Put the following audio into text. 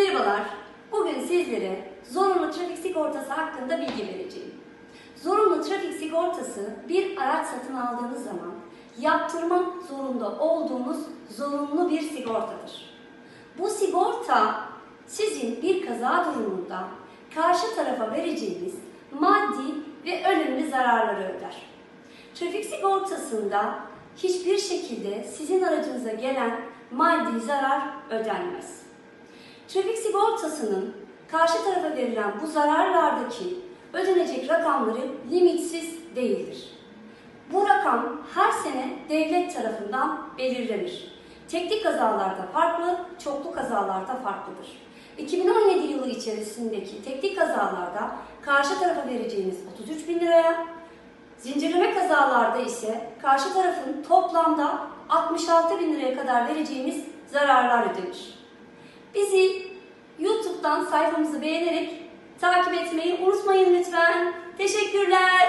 Merhabalar. Bugün sizlere zorunlu trafik sigortası hakkında bilgi vereceğim. Zorunlu trafik sigortası bir araç satın aldığınız zaman yaptırmak zorunda olduğunuz zorunlu bir sigortadır. Bu sigorta sizin bir kaza durumunda karşı tarafa vereceğiniz maddi ve önemli zararları öder. Trafik sigortasında hiçbir şekilde sizin aracınıza gelen maddi zarar ödenmez. Trafik sigortasının karşı tarafa verilen bu zararlardaki ödenecek rakamları limitsiz değildir. Bu rakam her sene devlet tarafından belirlenir. Tekli kazalarda farklı, çoklu kazalarda farklıdır. 2017 yılı içerisindeki tekli kazalarda karşı tarafa vereceğiniz 33 bin liraya, zincirleme kazalarda ise karşı tarafın toplamda 66 bin liraya kadar vereceğimiz zararlar ödenir. Bizi YouTube'dan sayfamızı beğenerek takip etmeyi unutmayın lütfen. Teşekkürler.